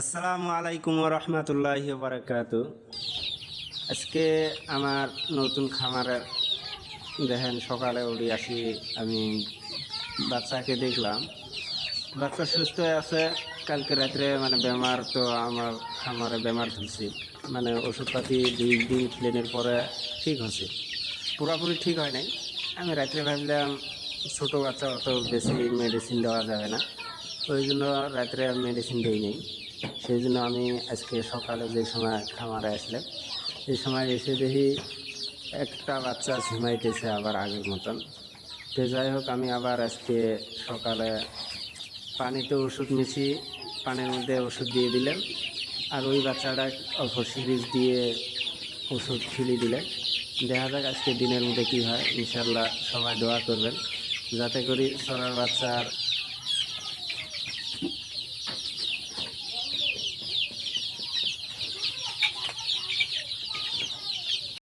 আসসালামু আলাইকুম রহমতুল্লাহ বারাকাতু। আজকে আমার নতুন খামারে দেখেন, সকালে উঠে আসি, আমি বাচ্চাকে দেখলাম। বাচ্চা সুস্থ আছে। কালকে রাত্রে মানে বেমার, তো আমার খামারে বেমার ধরছি। মানে ওষুধপাতি দুই দিন প্লেনের পরে ঠিক হয়েছে। পুরোপুরি ঠিক হয় নাই। আমি রাত্রে ভাবলাম, ছোটো বাচ্চা অত বেশি মেডিসিন দেওয়া যাবে না। ওই জন্য রাত্রে মেডিসিন দিই নেই। সেই জন্য আমি আজকে সকালে যে সময় খামারে আসলাম, সেই সময় এসে দেখি একটা বাচ্চা ঝিমাইতেছে আবার আগের মতন। তো যাই হোক, আমি আবার আজকে সকালে পানিতে ওষুধ মিশি পানির মধ্যে ওষুধ দিয়ে দিলাম। আর ওই বাচ্চাটা অল্প সিরিজ দিয়ে ওষুধ ফিলি দিলে দেখা যাক আজকে দিনের মধ্যে কী হয়। ইনশাল্লাহ সবাই দোয়া করবেন। যাতে করি সরার বাচ্চার